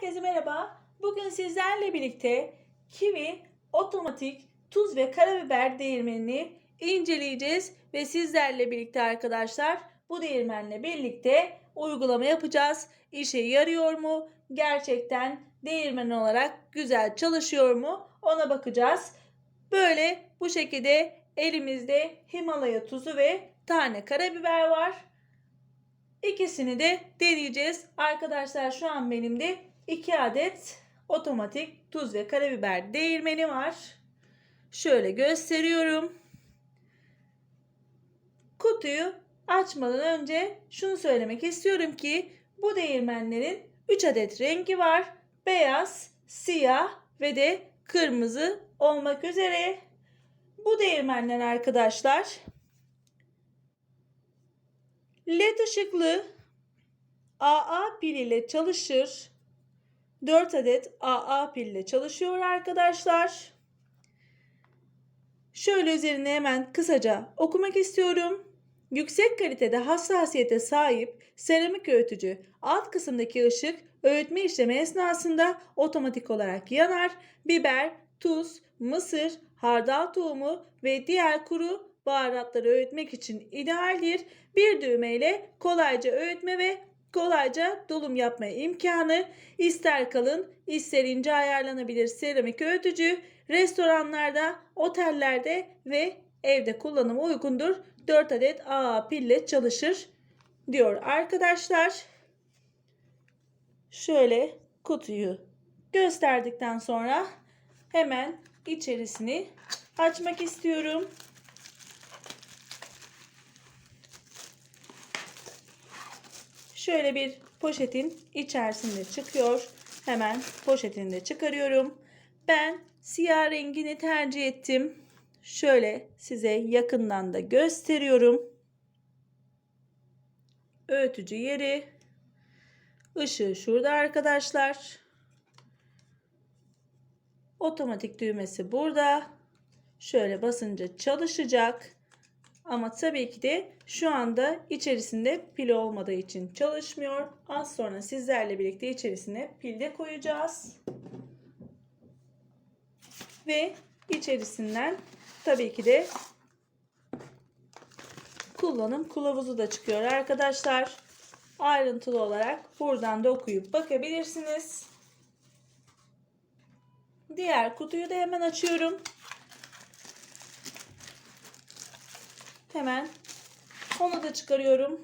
Herkese merhaba. Bugün sizlerle birlikte kivi otomatik tuz ve karabiber değirmenini inceleyeceğiz ve sizlerle birlikte arkadaşlar bu değirmenle birlikte uygulama yapacağız. İşe yarıyor mu? Gerçekten değirmen olarak güzel çalışıyor mu? Ona bakacağız. Böyle bu şekilde elimizde Himalaya tuzu ve tane karabiber var. İkisini de deneyeceğiz. Arkadaşlar şu an benim de 2 adet otomatik tuz ve karabiber değirmeni var. Şöyle gösteriyorum. Kutuyu açmadan önce şunu söylemek istiyorum ki bu değirmenlerin 3 adet rengi var. Beyaz, siyah ve de kırmızı olmak üzere. Bu değirmenler arkadaşlar LED ışıklı AA pil ile çalışır. 4 adet AA pil ile çalışıyor arkadaşlar. Şöyle üzerine hemen kısaca okumak istiyorum. Yüksek kalitede hassasiyete sahip seramik öğütücü alt kısımdaki ışık öğütme işlemi esnasında otomatik olarak yanar. Biber, tuz, mısır, hardal tohumu ve diğer kuru baharatları öğütmek için idealdir. Bir düğmeyle kolayca öğütme ve kolayca dolum yapma imkanı ister kalın ister ince ayarlanabilir seramik öğütücü restoranlarda, otellerde ve evde kullanıma uygundur. 4 adet AA pille çalışır diyor arkadaşlar. Şöyle kutuyu gösterdikten sonra hemen içerisini açmak istiyorum. Şöyle bir poşetin içerisinde çıkıyor. Hemen poşetini de çıkarıyorum. Ben siyah rengini tercih ettim. Şöyle size yakından da gösteriyorum. Öğütücü yeri. Işığı şurada arkadaşlar. Otomatik düğmesi burada. Şöyle basınca çalışacak. Ama tabii ki de şu anda içerisinde pil olmadığı için çalışmıyor. Az sonra sizlerle birlikte içerisine pil de koyacağız. Ve içerisinden tabii ki de kullanım kılavuzu da çıkıyor arkadaşlar. Ayrıntılı olarak buradan da okuyup bakabilirsiniz. Diğer kutuyu da hemen açıyorum. Hemen onu da çıkarıyorum.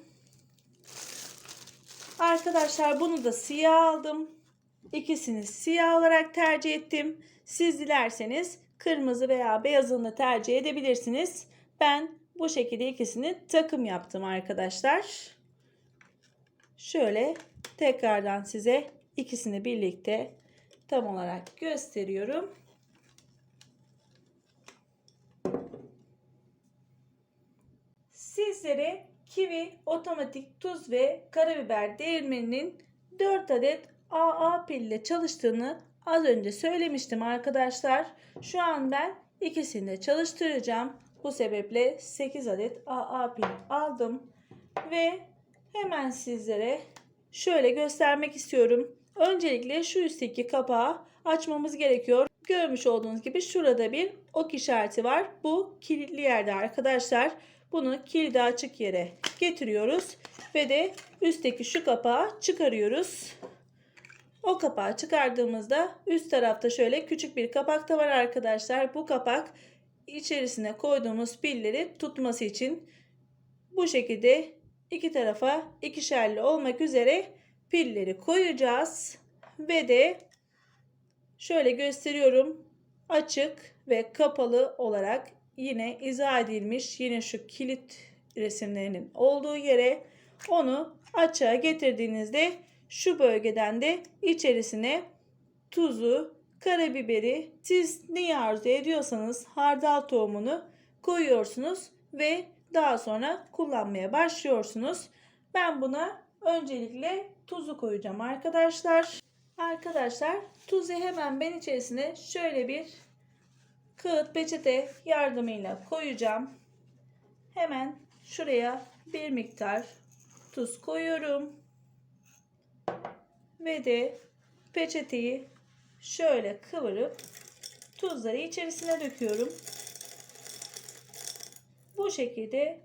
Arkadaşlar bunu da siyah aldım. İkisini siyah olarak tercih ettim. Siz dilerseniz kırmızı veya beyazını tercih edebilirsiniz. Ben bu şekilde ikisini takım yaptım arkadaşlar. Şöyle tekrardan size ikisini birlikte tam olarak gösteriyorum. Sizlere kivi otomatik tuz ve karabiber değirmeninin 4 adet AA pille çalıştığını az önce söylemiştim arkadaşlar. Şu an ben ikisini de çalıştıracağım. Bu sebeple 8 adet AA pil aldım ve hemen sizlere şöyle göstermek istiyorum. Öncelikle şu üstteki kapağı açmamız gerekiyor. Görmüş olduğunuz gibi şurada bir ok işareti var. Bu kilitli yerde arkadaşlar. Bunu kilidi açık yere getiriyoruz ve de üstteki şu kapağı çıkarıyoruz. O kapağı çıkardığımızda üst tarafta şöyle küçük bir kapak da var arkadaşlar. Bu kapak içerisine koyduğumuz pilleri tutması için bu şekilde iki tarafa ikişerli olmak üzere pilleri koyacağız. Ve de şöyle gösteriyorum. Açık ve kapalı olarak yine izah edilmiş yine şu kilit resimlerinin olduğu yere onu açığa getirdiğinizde şu bölgeden de içerisine tuzu, karabiberi siz ne arzu ediyorsanız hardal tohumunu koyuyorsunuz ve daha sonra kullanmaya başlıyorsunuz. Ben buna öncelikle tuzu koyacağım arkadaşlar. Arkadaşlar tuzu hemen ben içerisine şöyle bir kağıt peçete yardımıyla koyacağım. Hemen şuraya bir miktar tuz koyuyorum. Ve de peçeteyi şöyle kıvırıp tuzları içerisine döküyorum. Bu şekilde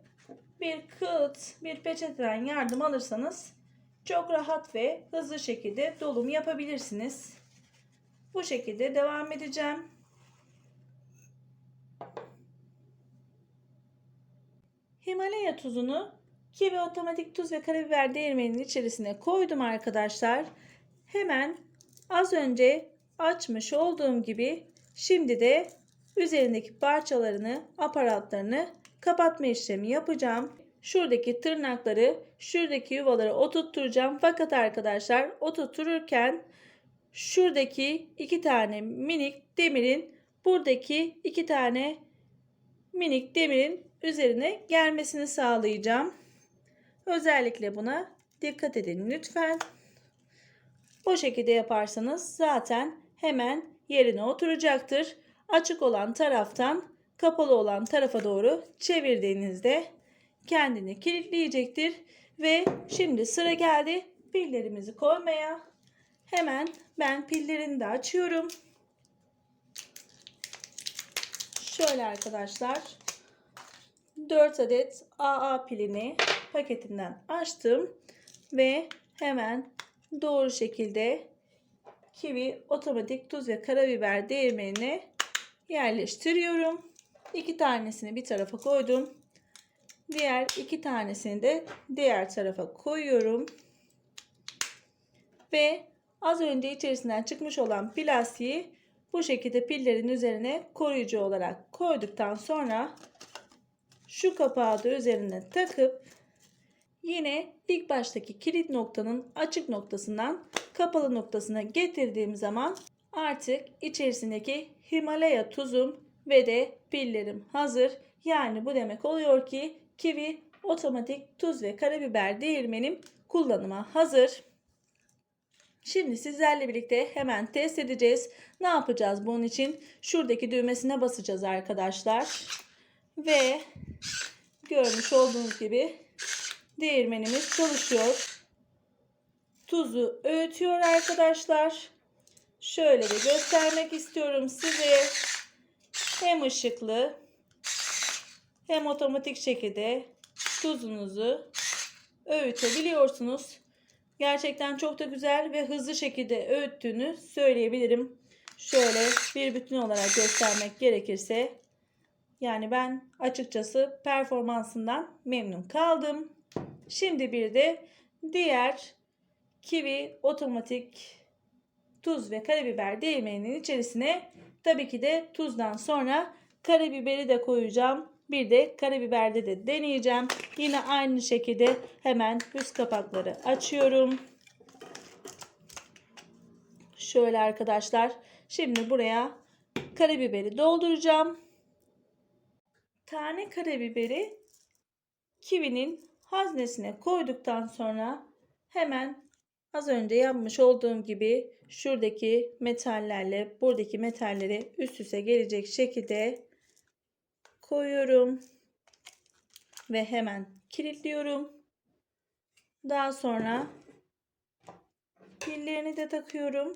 bir kağıt, bir peçeteden yardım alırsanız çok rahat ve hızlı şekilde dolum yapabilirsiniz. Bu şekilde devam edeceğim. Himalaya tuzunu kivi otomatik tuz ve karabiber değirmeninin içerisine koydum arkadaşlar. Hemen az önce açmış olduğum gibi şimdi de üzerindeki parçalarını, aparatlarını kapatma işlemi yapacağım. Şuradaki tırnakları, şuradaki yuvaları oturtturacağım. Fakat arkadaşlar oturtururken şuradaki iki tane minik demirin buradaki iki tane minik demirin üzerine gelmesini sağlayacağım. Özellikle buna dikkat edin lütfen. O şekilde yaparsanız zaten hemen yerine oturacaktır. Açık olan taraftan kapalı olan tarafa doğru çevirdiğinizde kendini kilitleyecektir. Ve şimdi sıra geldi pillerimizi koymaya. Hemen ben pillerini de açıyorum. Şöyle arkadaşlar 4 adet AA pilini paketinden açtım ve hemen doğru şekilde kivi otomatik tuz ve karabiber değirmenine yerleştiriyorum. İki tanesini bir tarafa koydum. Diğer iki tanesini de diğer tarafa koyuyorum. Ve az önce içerisinden çıkmış olan plastiği bu şekilde pillerin üzerine koruyucu olarak koyduktan sonra şu kapağı da üzerine takıp yine ilk baştaki kilit noktanın açık noktasından kapalı noktasına getirdiğim zaman artık içerisindeki Himalaya tuzum ve de pillerim hazır. Yani bu demek oluyor ki kivi otomatik tuz ve karabiber değirmenim kullanıma hazır. Şimdi sizlerle birlikte hemen test edeceğiz. Ne yapacağız bunun için? Şuradaki düğmesine basacağız arkadaşlar. Ve görmüş olduğunuz gibi değirmenimiz çalışıyor. Tuzu öğütüyor arkadaşlar. Şöyle de göstermek istiyorum size. Hem ışıklı hem otomatik şekilde tuzunuzu öğütebiliyorsunuz. Gerçekten çok da güzel ve hızlı şekilde öğüttüğünü söyleyebilirim. Şöyle bir bütün olarak göstermek gerekirse yani ben açıkçası performansından memnun kaldım. Şimdi bir de diğer kivi otomatik tuz ve karabiber değirmeninin içerisine tabii ki de tuzdan sonra karabiberi de koyacağım. Bir de karabiberde de deneyeceğim. Yine aynı şekilde hemen üst kapakları açıyorum. Şöyle arkadaşlar. Şimdi buraya karabiberi dolduracağım. Tane karabiberi kivinin haznesine koyduktan sonra hemen az önce yapmış olduğum gibi şuradaki metallerle buradaki metalleri üst üste gelecek şekilde koyuyorum ve hemen kilitliyorum. Daha sonra pillerini de takıyorum.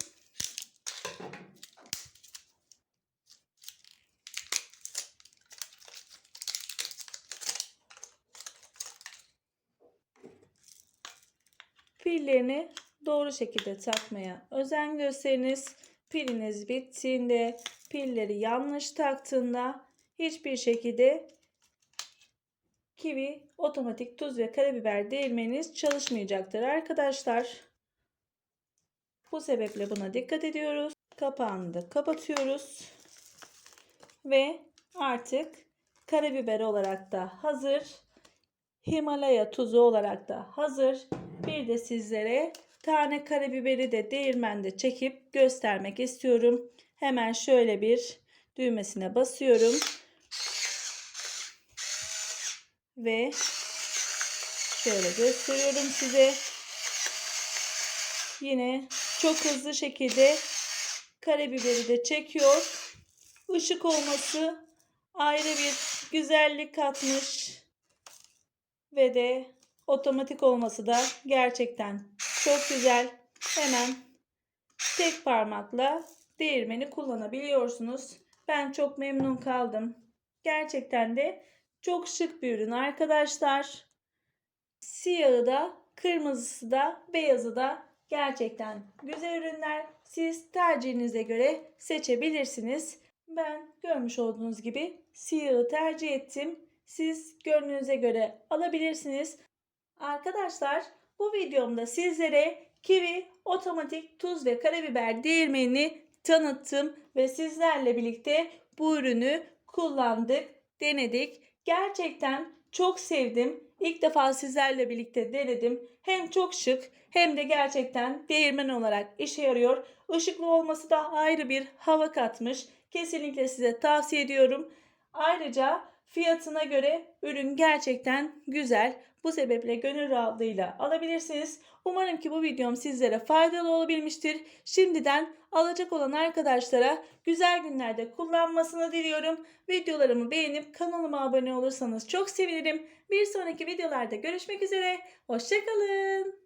Pillerini doğru şekilde takmaya özen gösteriniz. Piliniz bittiğinde, pilleri yanlış taktığında hiçbir şekilde kivi otomatik tuz ve karabiber değirmeniniz çalışmayacaktır arkadaşlar. Bu sebeple buna dikkat ediyoruz. Kapağını da kapatıyoruz. Ve artık karabiber olarak da hazır. Himalaya tuzu olarak da hazır. Bir de sizlere tane karabiberi de değirmende çekip göstermek istiyorum. Hemen şöyle bir düğmesine basıyorum. Ve şöyle gösteriyorum size. Yine çok hızlı şekilde karabiberi de çekiyor. Işık olması ayrı bir güzellik katmış. Ve de otomatik olması da gerçekten çok güzel. Hemen tek parmakla değirmeni kullanabiliyorsunuz. Ben çok memnun kaldım. Gerçekten de çok şık bir ürün arkadaşlar. Siyahı da, kırmızısı da, beyazı da gerçekten güzel ürünler. Siz tercihinize göre seçebilirsiniz. Ben görmüş olduğunuz gibi siyahı tercih ettim. Siz gönlünüze göre alabilirsiniz. Arkadaşlar bu videomda sizlere kivi otomatik tuz ve karabiber değirmenini tanıttım ve sizlerle birlikte bu ürünü kullandık, denedik. Gerçekten çok sevdim. İlk defa sizlerle birlikte denedim. Hem çok şık hem de gerçekten değirmen olarak işe yarıyor. Işıklı olması da ayrı bir hava katmış. Kesinlikle size tavsiye ediyorum. Ayrıca fiyatına göre ürün gerçekten güzel. Bu sebeple gönül rahatlığıyla alabilirsiniz. Umarım ki bu videom sizlere faydalı olabilmiştir. Şimdiden alacak olan arkadaşlara güzel günlerde kullanmasını diliyorum. Videolarımı beğenip kanalıma abone olursanız çok sevinirim. Bir sonraki videolarda görüşmek üzere. Hoşçakalın.